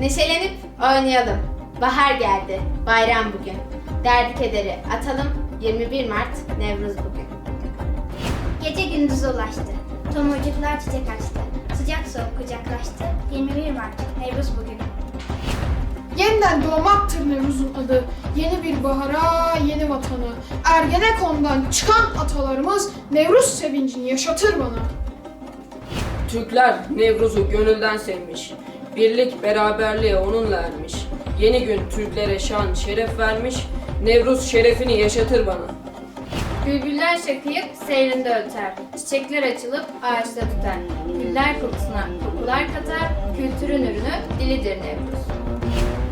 Neşelenip oynayalım. Bahar geldi, bayram bugün. Derdi kederi atalım, 21 Mart Nevruz bugün. Gece gündüze ulaştı. Tomurcuklar çiçek açtı. Sıcak soğuk kucaklaştı. 21 Mart Nevruz bugün. Yeniden doğmaktır Nevruz'un adı. Yeni bir bahara, yeni vatana. Ergenekon'dan çıkan atalarımız Nevruz sevincini yaşatır bana. Türkler Nevruz'u gönülden sevmiş. Birlik beraberliğe onunla ermiş. Yeni gün Türklere şan şeref vermiş. Nevruz şerefini yaşatır bana. Bülbüller şakıyıp seyrinde öter. Çiçekler açılıp ağaçta tüter. Güller kokusuna kokular katar. Kültürün ürünü dilidir Nevruz.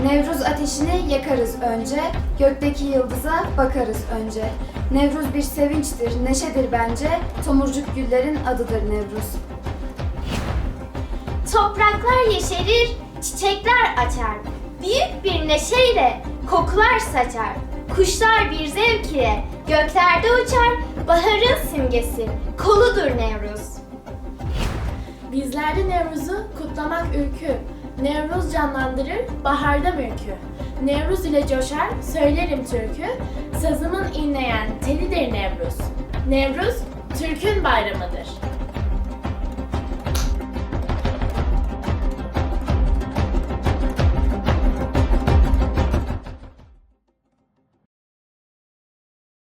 Nevruz ateşini yakarız önce, gökteki yıldıza bakarız önce. Nevruz bir sevinçtir, neşedir bence, tomurcuk güllerin adıdır Nevruz. Topraklar yeşerir, çiçekler açar. Büyük bir neşeyle kokular saçar. Kuşlar bir zevk ile göklerde uçar. Baharın simgesi koludur Nevruz. Bizlerde Nevruz'u kutlamak ülkü. Nevruz canlandırır baharda mülkü. Nevruz ile coşar söylerim türkü. Sazımın inleyen telidir Nevruz. Nevruz Türk'ün bayramıdır.